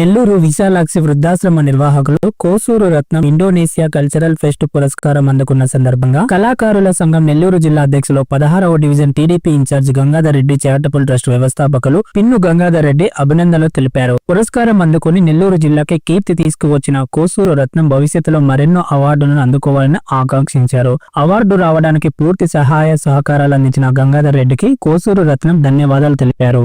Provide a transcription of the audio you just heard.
నెల్లూరు విశాలాక్షి వృద్ధాశ్రమ నిర్వాహకులు Kosuru Ratnam Indonesia cultural fest పురస్కారం అందుకున్న సందర్భంగా కళాకారుల సంఘం నెల్లూరు జిల్లా అధ్యక్షులు పదహారవ division TDP in charge Gangadhar Reddy charitable trust వ్యవస్థాపకులు పిన్ను గంగాధర్ రెడ్డి అభినందనలు తెలిపారు. పురస్కారం అందుకుని నెల్లూరు జిల్లాకి కీర్తి తీసుకువచ్చిన కోసూరు రత్నం భవిష్యత్తులో మరెన్నో అవార్డులను అందుకోవాలని ఆకాంక్షించారు. అవార్డు రావడానికి పూర్తి సహాయ సహకారాలు అందించిన గంగాధర్ రెడ్డికి కోసూరు రత్నం ధన్యవాదాలు తెలిపారు.